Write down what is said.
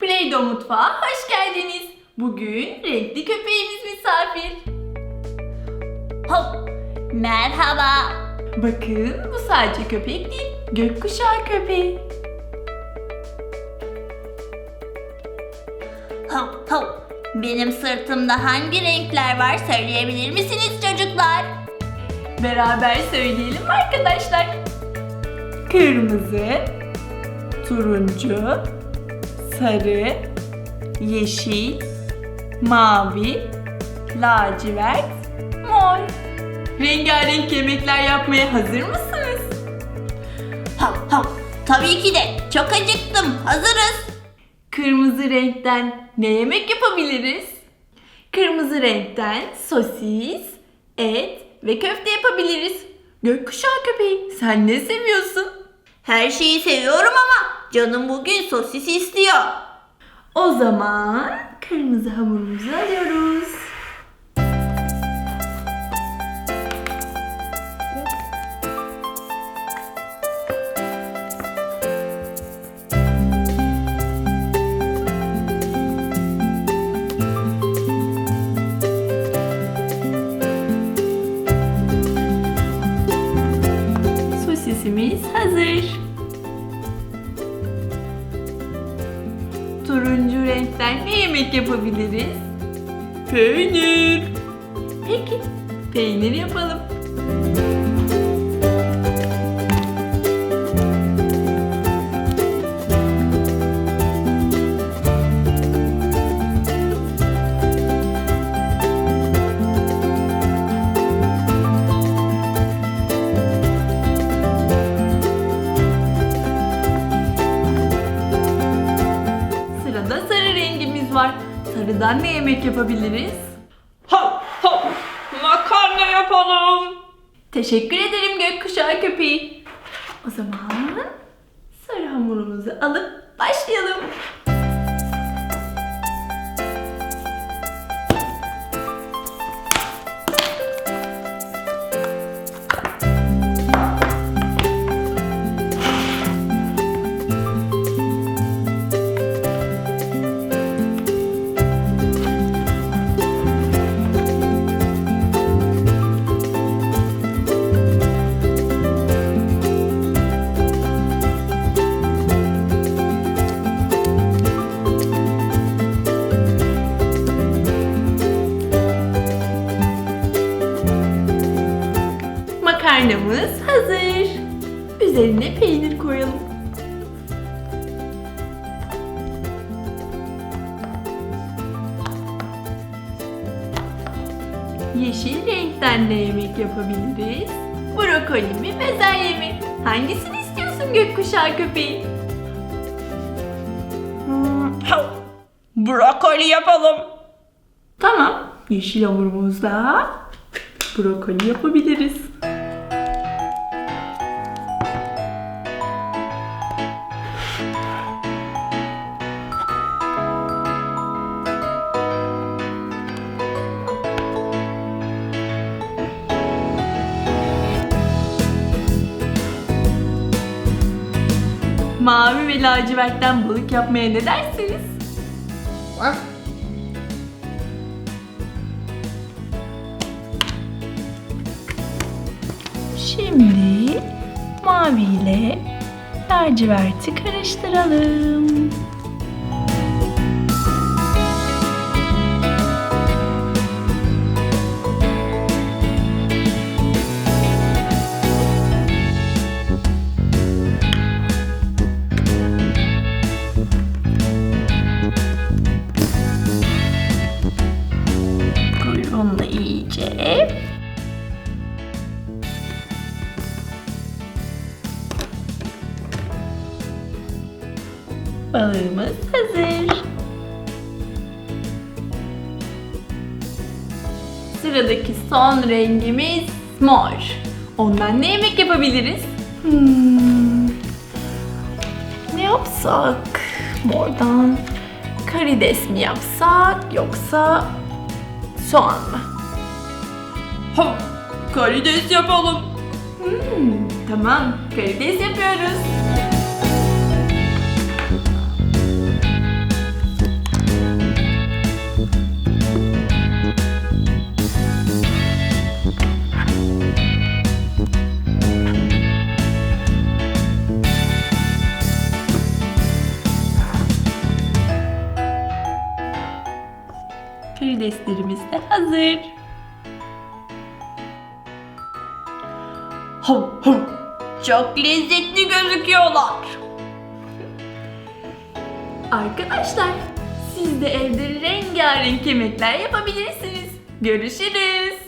Play-Doh mutfağa hoş geldiniz. Bugün renkli köpeğimiz misafir. Hop. Merhaba. Bakın bu sadece köpek değil, gökkuşağı köpeği. Hop hop. Benim sırtımda hangi renkler var söyleyebilir misiniz çocuklar? Beraber söyleyelim arkadaşlar. Kırmızı, turuncu, sarı, yeşil, mavi, lacivert, mor. Rengarenk yemekler yapmaya hazır mısınız? Hop hop. Tabii ki de. Çok acıktım. Hazırız. Kırmızı renkten ne yemek yapabiliriz? Kırmızı renkten sosis, et ve köfte yapabiliriz. Gökkuşağı köpeği sen ne seviyorsun? Her şeyi seviyorum ama canım bugün sosis istiyor. O zaman kırmızı hamurumuzu alıyoruz. Sosisimiz hazır. Turuncu renkten ne yemek yapabiliriz? Peynir. Peki, peynir yapalım. Sarıdan ne yemek yapabiliriz? Hop hop makarna yapalım. Teşekkür ederim gökkuşağı köpeği. O zaman sarı hamurumuzu alıp başlayalım. Makarnamız hazır. Üzerine peynir koyalım. Yeşil renkten ne yemek yapabiliriz? Brokoli mi, bezelye mi? Hangisini istiyorsun gökkuşağı köpeği? Hmm. Brokoli yapalım. Tamam, yeşil hamurumuzda brokoli yapabiliriz. Mavi ve lacivertten balık yapmaya ne dersiniz? Şimdi mavi ile laciverti karıştıralım. Balığımız hazır. Sıradaki son rengimiz mor. Ondan ne yemek yapabiliriz? Hmm. Ne yapsak? Mordan karides mi yapsak yoksa soğan mı? Hop karides yapalım. Hmm, tamam, karides yapıyoruz. Karideslerimiz de hazır. Hav hav. Çok lezzetli gözüküyorlar. Arkadaşlar, siz de evde rengarenk yemekler yapabilirsiniz. Görüşürüz.